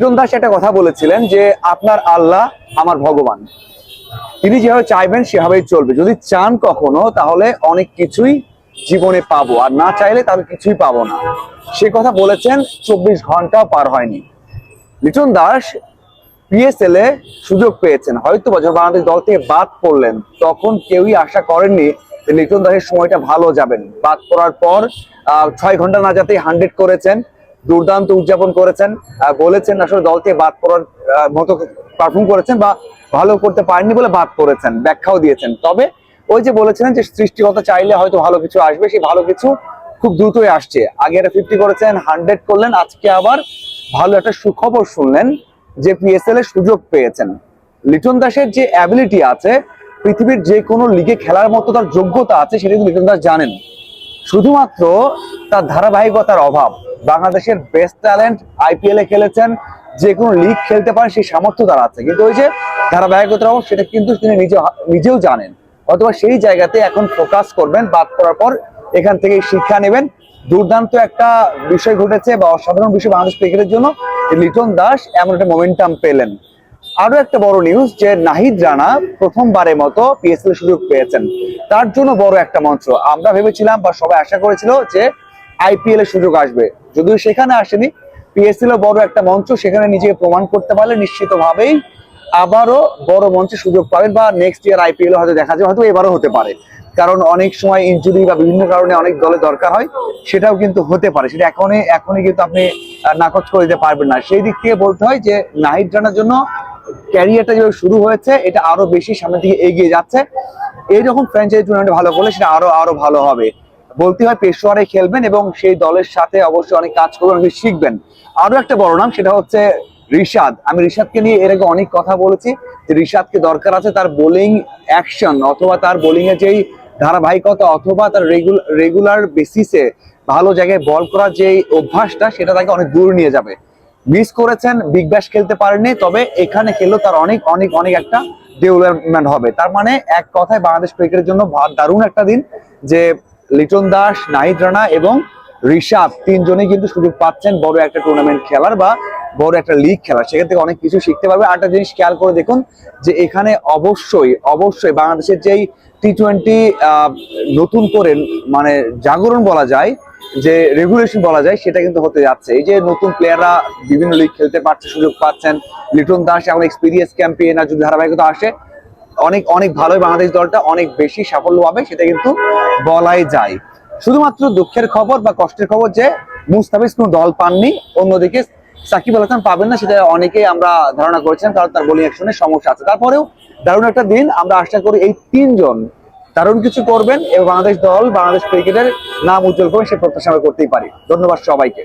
লিটন দাস একটা কথা বলেছিলেন যে, আপনার আল্লাহ আমার ভগবান। তিনি যেভাবে চাইবেন, সেভাবেই চলবে। যদি চান কখনো, তাহলে অনেক কিছুই জীবনে পাবো। আর না চাইলে, তাহলে কিছুই পাবো না। সে কথা বলেছেন, চব্বিশ ঘন্টাও পার হয়নি। লিটন দাস পিএসএল এ সুযোগ পেয়েছেন। হয়তো বছর বাংলাদেশ দল থেকে বাদ পড়লেন। তখন কেউই আশা করেননি লিটন দাসের সময়টা ভালো যাবেন বাদ পড়ার পর ছয় ঘণ্টা না যাতে হান্ড্রেড করেছেন। দুর্দান্ত উদযাপন করেছেন বলেছেন আসলে দল থেকে বাদ পড়ার মতো পারফর্ম করেছেন বা ভালো করতে পারেননি বলে বাদ করেছেন ব্যাখ্যাও দিয়েছেন। তবে ওই যে বলেছিলেন যে সৃষ্টিকতা চাইলে হয়তো ভালো কিছু আসবে, সেই ভালো কিছু খুব দ্রুতই আসছে। আগে একটা ফিফটি করেছেন হান্ড্রেড করলেন, আজকে আবার ভালো একটা সুখবর শুনলেন যে পিএসএল এর সুযোগ পেয়েছেন। লিটন দাসের যে অ্যাবিলিটি আছে, পৃথিবীর যে কোনো লিগে খেলার মতো তার যোগ্যতা আছে, সেটা কিন্তু লিটন দাস জানেন। শুধুমাত্র তার ধারাবাহিকতার অভাব। বাংলাদেশের বেস্ট ট্যালেন্ট আইপিএল এ খেলেছেন, যে কোনো লিগ খেলতে পারেন সেই সামর্থ্য তার আছে। কিন্তু ওই যে ধারাবাহিকতার অভাব, সেটা কিন্তু তিনি নিজে নিজেও জানেন। অথবা সেই জায়গাতে এখন ফোকাস করবেন, বাদ করার পর এখান থেকে শিক্ষা নেবেন। দুর্দান্ত একটা বিষয় ঘটেছে বা অসাধারণ বিষয় বাংলাদেশ ক্রিকেটের জন্য লিটন দাস এমন একটা মোমেন্টাম পেলেন। আরও একটা বড় নিউজ যে নাহিদ রানা প্রথমবারের মতো পিএসএল সুযোগ পেয়েছেন। তার জন্য বড় একটা মঞ্চ আমরা ভেবেছিলাম বা সবাই আশা করেছিল যে আইপিএল এর সুযোগ আসবে। যদিও সেখানে আসেনি পিএসএল বড় একটা মঞ্চ, সেখানে নিজেকে প্রমাণ করতে পারলে নিশ্চিতভাবেই আবারও বড় মঞ্চে সুযোগ পাবেন বা নেক্সট ইয়ার আইপিএল হয়তো দেখা যাবে, হয়তো এবারও হতে পারে। কারণ অনেক সময় ইঞ্জুরি বা বিভিন্ন কারণে অনেক দলে দরকার হয়, সেটাও কিন্তু হতে পারে। সেটা এখনই এখনই কিন্তু আপনি নাকচ করে দিতে পারবেন না। সেই দিক থেকে বলতে হয় যে, নাহিদ রানার জন্য ক্যারিয়ারটা যেভাবে শুরু হয়েছে, এটা আরও বেশি সামনের দিকে এগিয়ে যাচ্ছে। এইরকম ফ্র্যাঞ্চাইজি টুর্নামেন্ট ভালো করলে সেটা আরও আরও ভালো হবে। বলতে হয় পেশোয়ারে খেলবেন এবং সেই দলের সাথে অবশ্যই অনেক কাজ করবেন, অনেক শিখবেন। আরও একটা বড় নাম, সেটা হচ্ছে রিশাদ। আমি রিশাদকে নিয়ে এর আগে অনেক কথা বলেছি যে রিশাদকে দরকার আছে তার বোলিং অ্যাকশন, অথবা তার বোলিং এর যেই ধারাবাহিকতা, অথবা তার রেগুলার বেসিসে ভালো জায়গায় বল করার যে অভ্যাসটা, সেটা তাকে অনেক দূর নিয়ে যাবে। মিস করেছেন, বিগ ব্যাশ খেলতে পারেননি, তবে এখানে খেললেও তার অনেক অনেক অনেক একটা ডেভেলপমেন্ট হবে। তার মানে এক কথায় বাংলাদেশ ক্রিকেটের জন্য দারুণ একটা দিন যে লিটন দাস, নাহিদ রানা এবং ঋষাদ তিনজনেই কিন্তু সুযোগ পাচ্ছেন বড় একটা টুর্নামেন্ট খেলার বা বড় একটা লিগ খেলার। সেখান থেকে অনেক কিছু শিখতে পারবে। আর একটা জিনিস খেয়াল করে দেখুন যে এখানে অবশ্যই অবশ্যই বাংলাদেশের যেই টি টোয়েন্টি নতুন করে মানে জাগরণ বলা যায়, যে রেগুলেশন বলা যায়, সেটা কিন্তু হতে যাচ্ছে। এই যে নতুন প্লেয়াররা বিভিন্ন লিগ খেলতে পারছে, সুযোগ পাচ্ছেন। লিটন দাস এখন এক্সপিরিয়েন্স ক্যাম্পিয়ন আর যদি ধারাবাহিকতা আসে অনেক অনেক ভালোই বাংলাদেশ দলটা অনেক বেশি সাফল্য পাবে, সেটা কিন্তু বলাই যায়। শুধুমাত্র দুঃখের খবর বা কষ্টের খবর যে মুস্তাফিজ কোনো দল পাননি, অন্যদিকে সাকিব আল হাসান পাবেন না, সেটা অনেকেই আমরা ধারণা করেছিলাম, কারণ তার বোলিং অ্যাকশনের সমস্যা আছে। তারপরেও দারুণ একটা দিন, আমরা আশা করি এই তিনজন দারুণ কিছু করবেন, এবং বাংলাদেশ দল, বাংলাদেশ ক্রিকেটের নাম উজ্জ্বল করবেন সে প্রত্যাশা করতেই পারি। ধন্যবাদ সবাইকে।